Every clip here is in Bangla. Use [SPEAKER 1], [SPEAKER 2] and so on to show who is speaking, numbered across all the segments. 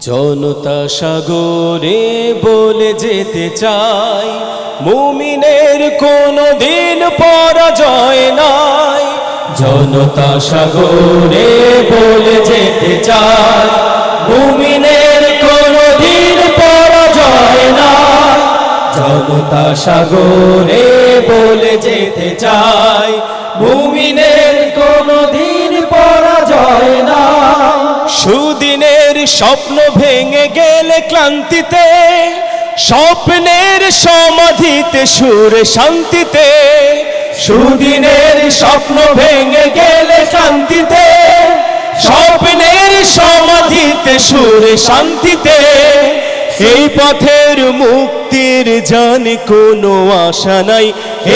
[SPEAKER 1] জনতা সাগরে বলে যেতে চাই। মুমিনের কোনো দিন পরাজয় নাই। জনতা সাগরে বলে যেতে চাই। মুমিনের কোনো দিন পরাজয় নাই। জনতা সাগরে বলে যেতে চাই। মুমিনের স্বপ্ন ভেঙে গেলে ক্লান্তিতে, স্বপ্নের সমাধিতে, সুরে শান্তিতে, সুদিনের স্বপ্ন ভেঙে গেলে শান্তিতে স্বপ্নের সমাধিতে, সুরে শান্তিতে, এই পথের মুক্তির জানি কোনো আশা নাই।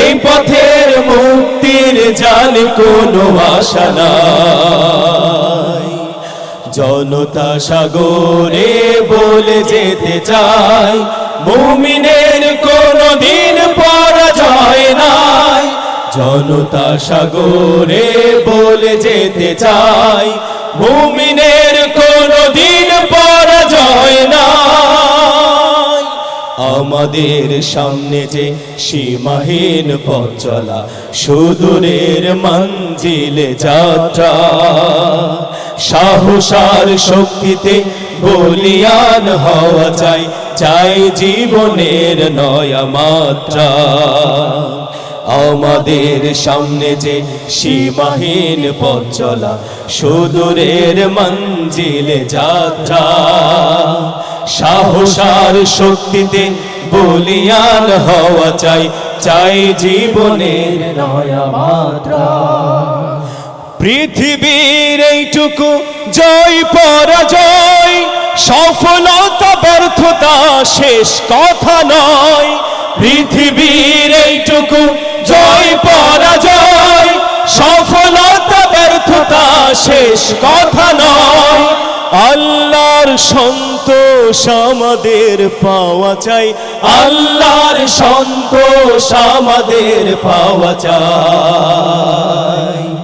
[SPEAKER 1] এই পথের মুক্তির জানি কোনো আশা নাই। জনতা সাগরে বলে যেতে চাই, মুমিনের কোনো দিন পরাজয় নাই। জনতা সাগরে বলে যেতে চাই, মুমিনের কোনো দিন পরাজয় নাই। আমাদের সামনে যে সীমাহীন পথ চলা, সুদূরের মঞ্জিলে যাত্রা, সাহসার শক্তিতে বলিয়ান হওয়া চাই চাই জীবনের নয়া মাত্রা। আমাদের সামনে যে সীমাহীন পথ চলা, সুদূরের মঞ্জিলে যাত্রা। সাহসার শক্তিতে বলিয়ান হওয়া চাই চাই জীবনের নয়া মাত্রা। পৃথিবীর এইটুকু জয়, পরাজয়, সফলতা, ব্যর্থতা শেষ কথা নয়। পৃথিবীর এইটুকু জয়, পরাজয়, সফলতা, ব্যর্থতা শেষ কথা নয়। আল্লাহর সন্তোষ আমাদের পাওয়া চাই। আল্লাহর সন্তোষ আমাদের পাওয়া চাই।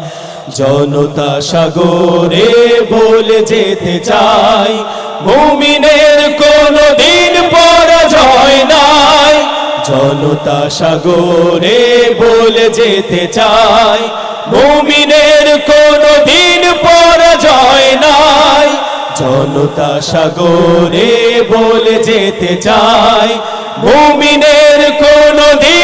[SPEAKER 1] জনতা সাগরে বলে যেতে চাই। মুমিনের কোনো দিন পরাজয় নাই। জনতা সাগরে বলে যেতে চাই। মুমিনের কোনো জনতা সাগরে বলে যেতে চাই। মুমিনের কোনো দিন